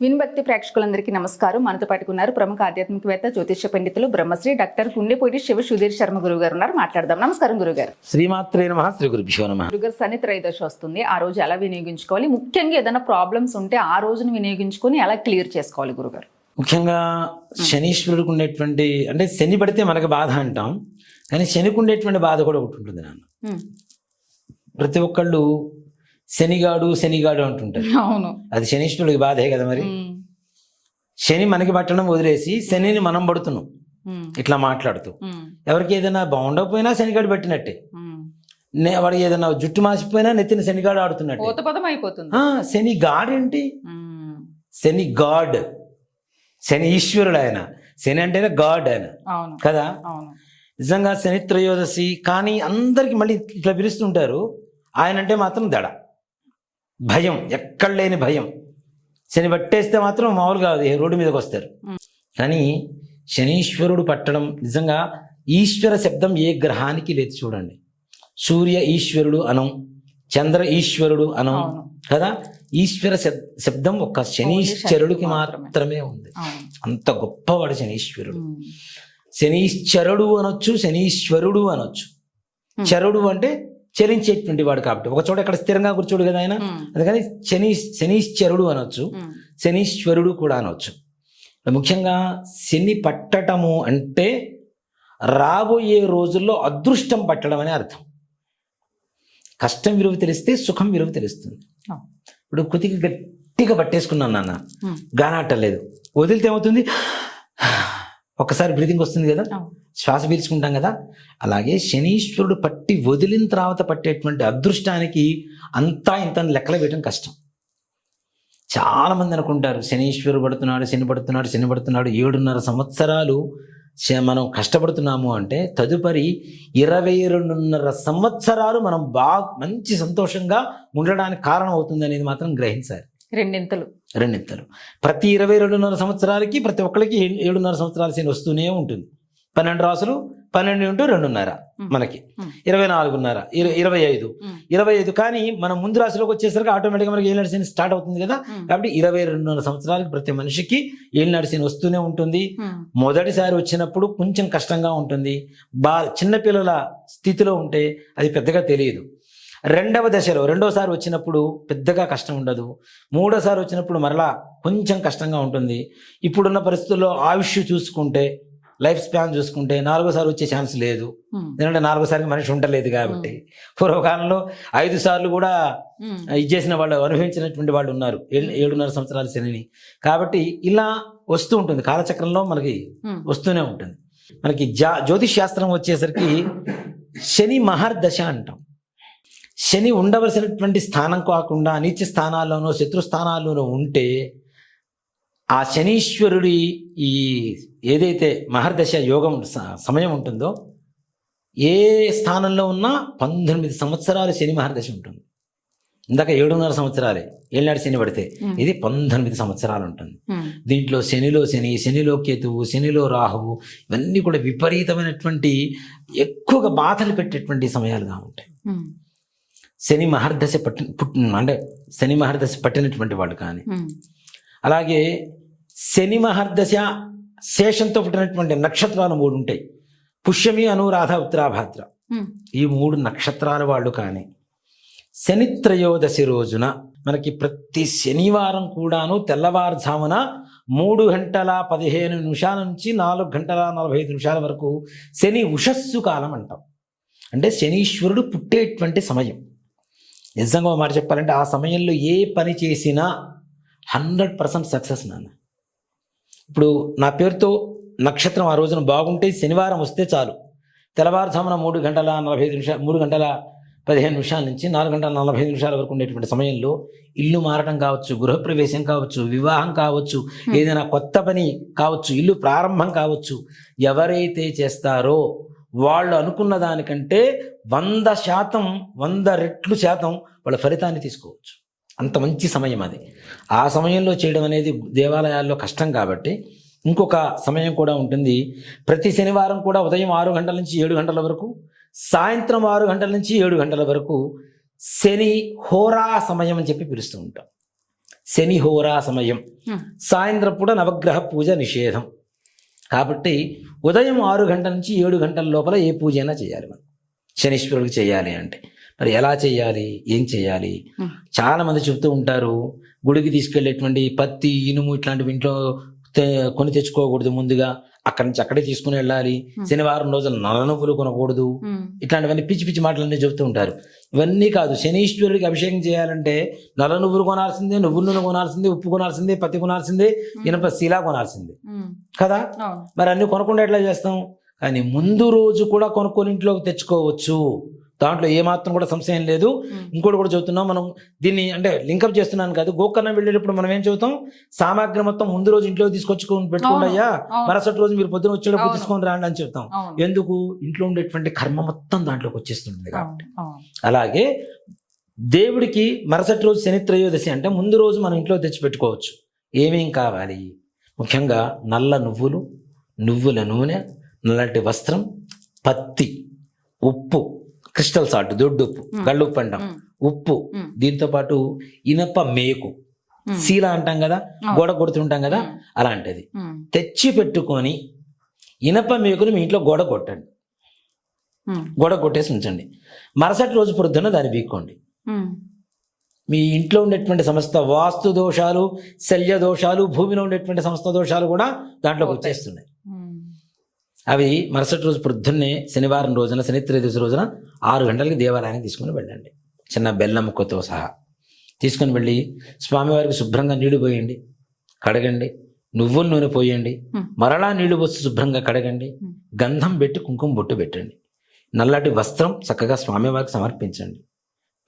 విన్భక్తి ప్రేక్షకులందరికీ నమస్కారం. మనతో పాటుకున్నారు ప్రముఖ ఆధ్యాత్మికవేత్త జ్యోతిష పండితులు బ్రహ్మశ్రీ డాక్టర్ గుండెపూడి శివ సుధీర్ శర్మ గురువు గారు ఉన్నారు. మాట్లాడదాం. నమస్కారం గురుగారు శ్రీమాత్రే నమ. శ్రీ గురుభ్యో నమ. గురుగారు శని త్రయోదశి వస్తుంది. ఆ రోజు ఎలా వినియోగించుకోవాలి? ముఖ్యంగా ఏదైనా ప్రాబ్లమ్స్ ఉంటే ఆ రోజును వినియోగించుకొని ఎలా క్లియర్ చేసుకోవాలి గురుగారు? ముఖ్యంగా శనీశ్వరుడికి ఉండేటువంటి అంటే శని పడితే మనకు బాధ అంటాం. కానీ శనికి ఉండేటువంటి బాధ కూడా ఒకటి ఉంటుంది నాన్న. ప్రతి ఒక్కళ్ళు శనిగాడు శనిగాడు అంటుంటారు. అవును. అది శనీశ్వరుడికి బాధే కదా మరి. శని మనకి పట్టడం వదిలేసి శనిని మనం పడుతున్నాం. ఇట్లా మాట్లాడుతూ. ఎవరికి ఏదైనా బాగుండకపోయినా శనిగాడు పట్టినట్టే. వాడికి ఏదైనా జుట్టు మాసిపోయినా నెత్తిన శనిగాడు ఆడుతున్నట్టే. అయిపోతుంది. శని గాడ్ ఏంటి. శని గాడ్. శని ఈశ్వరుడు ఆయన. శని అంటేనే గాడ్ ఆయన. కదా? నిజంగా శని త్రయోదశి కానీ అందరికి మళ్ళీ ఇట్లా పిలుస్తుంటారు. ఆయన అంటే మాత్రం దడ. భయం ఎక్కడ లేని భయం. శని పట్టేస్తే మాత్రం మామూలుగా రోడ్డు మీదకి వస్తారు. కానీ శనీశ్వరుడు పట్టడం నిజంగా ఈశ్వర శబ్దం ఏ గ్రహానికి లేదు చూడండి. సూర్య ఈశ్వరుడు అనం చంద్ర ఈశ్వరుడు అనం కదా? ఈశ్వర శబ్- శబ్దం ఒక్క శనీశ్వరుడికి మాత్రమే. మాత్రమే. ఉంది. అంత గొప్పవాడు శనీశ్వరుడు. శనీశ్వరుడు అనొచ్చు శనీశ్వరుడు అనొచ్చు. చరుడు అంటే చలించేటువంటి వాడు కాబట్టి ఒక చోట ఇక్కడ స్థిరంగా కూర్చోడు కదా ఆయన. అందుకని శని శనీశ్వరుడు అనొచ్చు. శనీశ్వరుడు కూడా అనొచ్చు ముఖ్యంగా శని పట్టటము అంటే రాబోయే రోజుల్లో అదృష్టం పట్టడం అనే అర్థం కష్టం విలువ తెలిస్తే సుఖం విలువ తెలుస్తుంది. ఇప్పుడు కుతికి గట్టిగా పట్టేసుకున్నాను నాన్న ఉమ్. గానాటలేదు వదిలితే ఏమవుతుంది ఒక్కసారి బ్రీతింగ్ వస్తుంది కదా. శ్వాస పీల్చుకుంటాం కదా? అలాగే శనీశ్వరుడు పట్టి వదిలిన తర్వాత పట్టేటువంటి అదృష్టానికి అంతా ఇంత లెక్కలు వేయడం కష్టం. చాలా మంది అనుకుంటారు శనీశ్వరుడు పడుతున్నాడు శని పడుతున్నాడు శని పడుతున్నాడు ఏడున్నర సంవత్సరాలు మనం కష్టపడుతున్నాము అంటే తదుపరి ఇరవై రెండున్నర సంవత్సరాలు మనం బాగా మంచి సంతోషంగా ఉండడానికి కారణం అవుతుంది అనేది మాత్రం గ్రహించాలి. రెండింతలు. రెండింతలు. ప్రతి ఇరవై రెండున్నర సంవత్సరాలకి ప్రతి ఒక్కరికి ఏడున్నర సంవత్సరాల శని వస్తూనే ఉంటుంది. పన్నెండు రాసులు పన్నెండు ఇంటూ రెండున్నర. మనకి. ఇరవై నాలుగున్నర ఇర- ఇరవై ఐదు. ఇరవై ఐదు కానీ మనం ముందు రాశిలోకి వచ్చేసరికి ఆటోమేటిక్గా మనకి ఏళ్ళనాడు శని స్టార్ట్ అవుతుంది కదా. కాబట్టి ఇరవై రెండున్నర సంవత్సరాలకి ప్రతి మనిషికి ఏళ్ళనాడు శని వస్తూనే ఉంటుంది. మొదటిసారి వచ్చినప్పుడు కొంచెం కష్టంగా ఉంటుంది బా చిన్నపిల్లల స్థితిలో ఉంటే అది పెద్దగా తెలియదు రెండవ దశలో రెండోసారి వచ్చినప్పుడు పెద్దగా కష్టం ఉండదు మూడోసారి వచ్చినప్పుడు మరలా కొంచెం కష్టంగా ఉంటుంది ఇప్పుడున్న పరిస్థితుల్లో ఆయుష్ చూసుకుంటే లైఫ్ స్పాన్ చూసుకుంటే నాలుగోసారి వచ్చే ఛాన్స్ లేదు. ఉమ్. ఎందుకంటే నాలుగోసారి మనిషి ఉండలేదు కాబట్టి. పూర్వకాలంలో ఐదు సార్లు కూడా ఉమ్. ఇచ్చేసిన వాళ్ళు అనుభవించినటువంటి వాళ్ళు ఉన్నారు. ఏడు- ఏడున్నర సంవత్సరాల శనిని. కాబట్టి ఇలా వస్తూ ఉంటుంది. కాలచక్రంలో మనకి. వస్తూనే ఉంటుంది. మనకి జా జ్యోతిష్ శాస్త్రం వచ్చేసరికి శని మహర్దశ అంటాం. శని ఉండవలసినటువంటి స్థానం కాకుండా నీచ స్థానాల్లోనో శత్రు స్థానాల్లోనో ఉంటే ఆ శనీశ్వరుడి ఈ ఏదైతే మహర్దశ యోగం సమయం ఉంటుందో ఏ స్థానంలో ఉన్నా పంతొమ్మిది సంవత్సరాలు శని మహర్దశ ఉంటుంది ఇందాక ఏడున్నర సంవత్సరాలే ఏళ్ళనాడు శని పడితే. ఇది పంతొమ్మిది సంవత్సరాలు ఉంటుంది. దీంట్లో శనిలో శని శనిలో కేతువు శనిలో రాహువు ఇవన్నీ కూడా విపరీతమైనటువంటి ఎక్కువగా బాధలు పెట్టేటువంటి సమయాలుగా ఉంటాయి. శని మహర్దశ పట్టి పుట్ అంటే శని మహర్దశ పట్టినటువంటి వాళ్ళు కానీ. అలాగే శని మహర్దశ శేషంతో పుట్టినటువంటి నక్షత్రాలు మూడు ఉంటాయి. పుష్యమి అనురాధ ఉత్తరాభాద్ర. ఈ మూడు నక్షత్రాల వాళ్ళు కానీ శని త్రయోదశి రోజున మనకి ప్రతి శనివారం కూడాను తెల్లవారుజామున మూడు గంటల పదిహేను నిమిషాల నుంచి నాలుగు గంటల నలభై ఐదు నిమిషాల వరకు శని ఉషస్సు కాలం అంటాం. అంటే శనీశ్వరుడు పుట్టేటువంటి సమయం. నిజంగా మాట చెప్పాలంటే ఆ సమయంలో ఏ పని చేసినా హండ్రెడ్ పర్సెంట్ సక్సెస్ నాన్న. ఇప్పుడు నా పేరుతో నక్షత్రం ఆ రోజున బాగుంటే శనివారం వస్తే చాలు. తెల్లవారుజామున మూడు గంటల నలభై ఐదు నిమిషాలు మూడు గంటల పదిహేను నిమిషాల నుంచి నాలుగు గంటల నలభై ఐదు నిమిషాల వరకు ఉండేటువంటి సమయంలో ఇల్లు మారటం కావచ్చు గృహప్రవేశం కావచ్చు వివాహం కావచ్చు ఏదైనా కొత్త పని కావచ్చు ఇల్లు ప్రారంభం కావచ్చు ఎవరైతే చేస్తారో వాళ్ళు అనుకున్న దానికంటే వంద శాతం వంద రెట్లు శాతం వాళ్ళ ఫలితాన్ని తీసుకోవచ్చు. అంత మంచి సమయం అది. ఆ సమయంలో చేయడం అనేది దేవాలయాల్లో కష్టం కాబట్టి ఇంకొక సమయం కూడా ఉంటుంది. ప్రతి శనివారం కూడా ఉదయం ఆరు గంటల నుంచి ఏడు గంటల వరకు సాయంత్రం ఆరు గంటల నుంచి ఏడు గంటల వరకు శని హోరా సమయం అని చెప్పి పిలుస్తూ ఉంటాం. శని హోరా సమయం. సాయంత్రం పూట నవగ్రహ పూజ నిషేధం. కాబట్టి ఉదయం ఆరు గంటల నుంచి ఏడు గంటల లోపల ఏ పూజ అయినా చేయాలి మనం. శనీశ్వరుడికి చేయాలి అంటే. మరి ఎలా చేయాలి? ఏం చేయాలి? చాలా మంది చెప్తూ ఉంటారు గుడికి తీసుకెళ్ళేటువంటి పత్తి ఇనుము ఇట్లాంటివి ఇంట్లో కొని తెచ్చుకోకూడదు ముందుగా. అక్కడి నుంచి అక్కడే తీసుకుని వెళ్ళాలి. శనివారం రోజున నల్ల నువ్వులు కొనకూడదు ఇట్లాంటివన్నీ పిచ్చి పిచ్చి మాటలన్నీ చెబుతూ ఉంటారు. ఇవన్నీ కాదు శనీశ్వరుడికి అభిషేకం చేయాలంటే నల్ల నువ్వులు కొనాల్సిందే నువ్వుల నూనె కొనాల్సిందే ఉప్పు కొనాల్సిందే పత్తి కొనాల్సిందే ఇనప శీలా కొనాల్సిందే. కదా? మరి అన్ని కొనకుండా ఎట్లా చేస్తాం? కానీ ముందు రోజు కూడా కొనుక్కొని ఇంట్లోకి తెచ్చుకోవచ్చు. దాంట్లో ఏమాత్రం కూడా సంశయం లేదు. ఇంకోటి కూడా చెబుతున్నాం మనం దీన్ని అంటే లింకప్ చేస్తున్నాను కాదు. గోకర్ణం వెళ్ళేటప్పుడు మనం ఏం చెబుతాం సామాగ్రి మొత్తం ముందు రోజు ఇంట్లో తీసుకొచ్చుకొని పెట్టుకోండి అయ్యా. మరుసటి రోజు మీరు పొద్దున వచ్చేటప్పుడు. తీసుకొని రాండి అని చెప్తాం. ఎందుకు? ఇంట్లో ఉండేటువంటి కర్మ మొత్తం దాంట్లోకి వచ్చేస్తుంది కాబట్టి. అలాగే దేవుడికి మరుసటి రోజు శని త్రయోదశి అంటే ముందు రోజు మనం ఇంట్లో తెచ్చి పెట్టుకోవచ్చు ఏమేం కావాలి? ముఖ్యంగా నల్ల నువ్వులు నువ్వుల నూనె నల్లటి వస్త్రం పత్తి ఉప్పు. క్రిస్టల్ సాల్ట్ దొడ్డు ఉప్పు. గళ్ళుప్పు అంటాం. ఉప్పు దీంతో పాటు ఇనప మేకు. శీల అంటాం కదా. గోడ కొడుతుంటాం కదా అలాంటిది. తెచ్చి పెట్టుకొని ఇనప మేకుని మీ ఇంట్లో గోడ కొట్టండి. గోడ కొట్టేసి ఉంచండి. మరుసటి రోజు పొద్దున్న దాన్ని బీక్కోండి మీ ఇంట్లో ఉండేటువంటి సమస్త వాస్తు దోషాలు శల్య దోషాలు భూమిలో ఉండేటువంటి సమస్త దోషాలు కూడా దాంట్లోకి. వచ్చేస్తున్నాయి. అవి మరుసటి రోజు పొద్దున్నే శనివారం రోజున శని త్రయోదశి రోజున ఆరు గంటలకి దేవాలయానికి తీసుకుని వెళ్ళండి. చిన్న బెల్లం ముక్కతో సహా. తీసుకుని వెళ్ళి స్వామివారికి శుభ్రంగా నీళ్ళు పోయండి కడగండి. నువ్వుల నూనె పోయండి. మరలా నీళ్ళు పోసి శుభ్రంగా కడగండి. గంధం పెట్టి కుంకుమ బొట్టు పెట్టండి. నల్లటి వస్త్రం చక్కగా స్వామివారికి సమర్పించండి.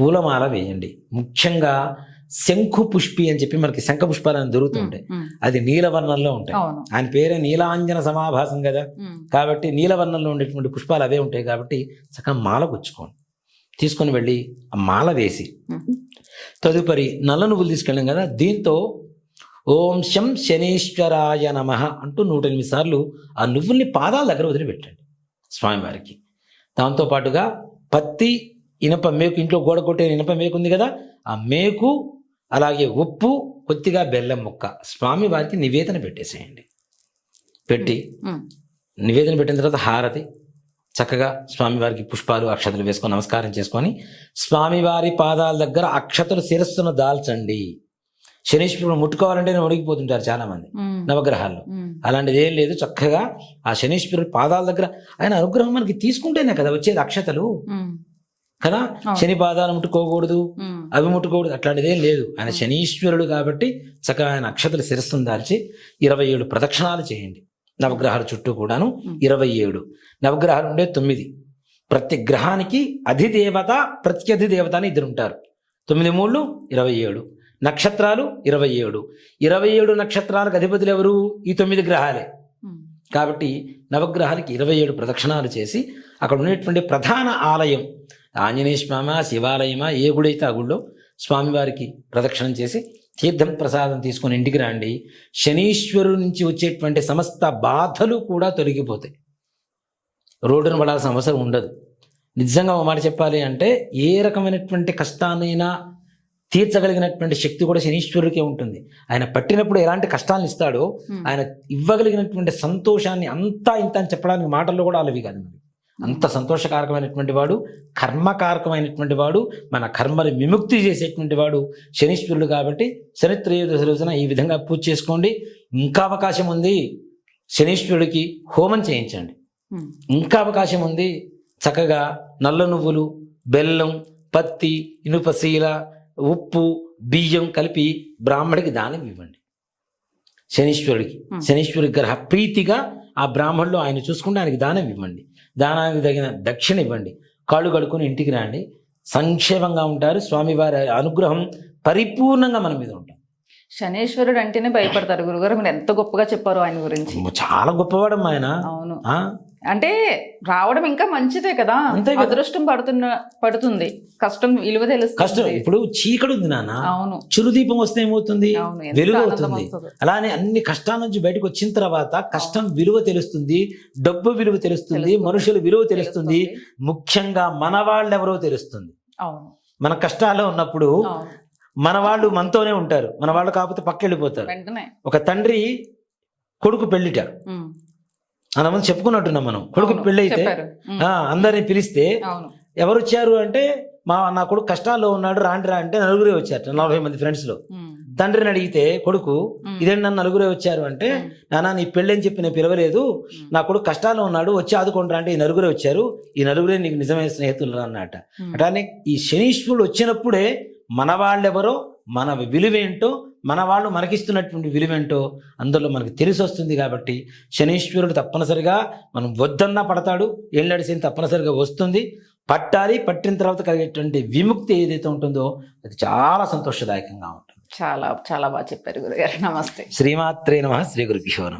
పూలమాల వేయండి. ముఖ్యంగా శంఖు పుష్పి అని చెప్పి మనకి శంఖ పుష్పాలు అని దొరుకుతుంటాయి అది నీలవర్ణంలో ఉంటాయి. ఆయన పేరే నీలాంజన సమాభాసం కదా. కాబట్టి నీలవర్ణంలో ఉండేటువంటి పుష్పాలు అవే ఉంటాయి కాబట్టి చక్కగా మాల గుచ్చుకోండి. తీసుకొని వెళ్ళి ఆ మాల వేసి తదుపరి నల్ల నువ్వులు తీసుకెళ్ళాం కదా. దీంతో ఓం శం శనీశ్వరాయ నమ అంటూ నూట ఎనిమిది సార్లు ఆ నువ్వుల్ని పాదాల దగ్గర వదిలిపెట్టండి స్వామివారికి. దాంతోపాటుగా పత్తి ఇనప మేకు ఇంట్లో గోడ కొట్టే ఇనప మేకు ఉంది కదా ఆ మేకు అలాగే ఉప్పు కొద్దిగా బెల్లం ముక్క. స్వామివారికి నివేదన పెట్టేసేయండి. పెట్టి నివేదన పెట్టిన తర్వాత హారతి చక్కగా స్వామివారికి పుష్పాలు అక్షతలు వేసుకొని నమస్కారం చేసుకొని స్వామివారి పాదాల దగ్గర అక్షతలు శిరస్సును దాల్చండి. శనీశ్వరుడు ముట్టుకోవాలంటే ఒడిగిపోతుంటారు చాలా మంది నవగ్రహాల్లో. అలాంటిది ఏం లేదు చక్కగా ఆ శనీశ్వరుడు పాదాల దగ్గర ఆయన అనుగ్రహం మనకి తీసుకుంటేనే కదా వచ్చేది అక్షతలు. కదా. శని పాదాలు ముట్టుకోకూడదు అవి ముట్టుకోకూడదు అట్లాంటిది లేదు. ఆయన శనీశ్వరుడు కాబట్టి చక్కగా ఆయన అక్షతలు శిరస్సును దాల్చి ఇరవై ఏడు ప్రదక్షిణాలు చేయండి. నవగ్రహాల చుట్టూ కూడాను ఇరవై ఏడు. నవగ్రహాలు ఉండే తొమ్మిది. ప్రతి గ్రహానికి అధిదేవత ప్రత్యధిదేవత అని ఇద్దరు ఉంటారు. తొమ్మిది మూడు ఇరవై ఏడు. నక్షత్రాలు ఇరవై ఏడు. ఇరవై ఏడు నక్షత్రాలకు అధిపతులు ఎవరు? ఈ తొమ్మిది గ్రహాలే. కాబట్టి నవగ్రహాలకి ఇరవై ఏడు ప్రదక్షిణాలు చేసి అక్కడ ఉండేటువంటి ప్రధాన ఆలయం ఆంజనేయ స్వామ శివాలయమా ఏ గుడి అయితే ఆ గుడిలో స్వామివారికి ప్రదక్షిణం చేసి తీర్థం ప్రసాదం తీసుకొని ఇంటికి రండి. శనీశ్వరుడు నుంచి వచ్చేటువంటి సమస్త బాధలు కూడా తొలగిపోతాయి. రోడ్డున పడాల్సిన అవసరం ఉండదు. నిజంగా ఒక మాట చెప్పాలి అంటే ఏ రకమైనటువంటి కష్టాన్నైనా తీర్చగలిగినటువంటి శక్తి కూడా శనీశ్వరుడికే ఉంటుంది. ఆయన పట్టినప్పుడు ఎలాంటి కష్టాలను ఇస్తాడో ఆయన ఇవ్వగలిగినటువంటి సంతోషాన్ని అంతా ఇంత అని చెప్పడానికి మాటల్లో కూడా అలవి కాదు అంత సంతోషకారకమైనటువంటి వాడు కర్మకారకమైనటువంటి వాడు మన కర్మని విముక్తి చేసేటువంటి వాడు శనీశ్వరుడు కాబట్టి శని త్రయోదశి రోజున ఈ విధంగా పూజ చేసుకోండి. ఇంకా అవకాశం ఉంది శనీశ్వరుడికి హోమం చేయించండి. ఇంకా అవకాశం ఉంది చక్కగా నల్ల నువ్వులు బెల్లం పత్తి ఇనుపశీల ఉప్పు బియ్యం కలిపి బ్రాహ్మడికి దానం ఇవ్వండి. శనీశ్వరుడికి. శనీశ్వరుడి గ్రహ ప్రీతిగా ఆ బ్రాహ్మణులు ఆయన చూసుకుంటే ఆయనకి దానం ఇవ్వండి. దానానికి తగిన దక్షిణ ఇవ్వండి. కాళ్ళు కడుక్కొని ఇంటికి రండి. సంక్షేమంగా ఉంటారు. స్వామివారి అనుగ్రహం పరిపూర్ణంగా మన మీద ఉంటుంది. శనేశ్వరుడు అంటేనే భయపడతారు. గురుగారు మీరు ఎంత గొప్పగా చెప్పారు ఆయన గురించి. చాలా గొప్పవాడమ్మా ఆయన. అవును? అంటే రావడం ఇంకా మంచిదే కదా. అంతే. అదృష్టం పడుతున్న పడుతుంది. కష్టం విలువ కష్టం. తెలుస్తుంది ఇప్పుడు చీకటి ఉంది నాన్న. అవును. చిరుదీపం వస్తే ఏమవుతుంది? వెలుగు అవుతుంది. అలానే అన్ని కష్టాల నుంచి బయటకు వచ్చిన తర్వాత కష్టం విలువ తెలుస్తుంది డబ్బు విలువ తెలుస్తుంది. మనుషుల విలువ తెలుస్తుంది ముఖ్యంగా మన వాళ్ళెవరో తెలుస్తుంది. అవును. మన కష్టాల్లో ఉన్నప్పుడు మన వాళ్ళు మనతోనే ఉంటారు. మన వాళ్ళు కాకపోతే పక్క వెళ్ళిపోతారు ఒక తండ్రి కొడుకు పెళ్ళిట. అంతమంది చెప్పుకున్నట్టున్నాం మనం కొడుకు పెళ్ళి అయితే. అందరిని పిలిస్తే ఎవరు వచ్చారు అంటే మా నా కొడుకు కష్టాల్లో ఉన్నాడు రాండిరా అంటే నలుగురే వచ్చారు నలభై మంది ఫ్రెండ్స్లో. తండ్రిని అడిగితే కొడుకు. ఇదేంటి నన్ను నలుగురే వచ్చారు అంటే. నానా నీ పెళ్ళని చెప్పి నేను పిలవలేదు నా కొడుకు కష్టాల్లో ఉన్నాడు వచ్చి ఆదుకుంటారా అంటే ఈ నలుగురే వచ్చారు ఈ నలుగురే నీకు నిజమైన స్నేహితులు అన్నట. అట్లానే ఈ శనీశ్వరుడు వచ్చినప్పుడే మన వాళ్ళెవరో మన విలువేంటో మన వాళ్ళు మనకిస్తున్నటువంటి విలువేంటో అందులో మనకు తెలిసి వస్తుంది కాబట్టి శనీశ్వరుడు తప్పనిసరిగా మనం వద్దన్నా పడతాడు ఏళ్ళడిసిన తప్పనిసరిగా వస్తుంది. పట్టాలి పట్టిన తర్వాత కలిగేటువంటి విముక్తి ఏదైతే ఉంటుందో అది చాలా సంతోషదాయకంగా ఉంటుంది. చాలా చాలా బాగా చెప్పారు గురుగారు. నమస్తే. శ్రీమాత్రే నమ శ్రీ గురుభ్యో నమ.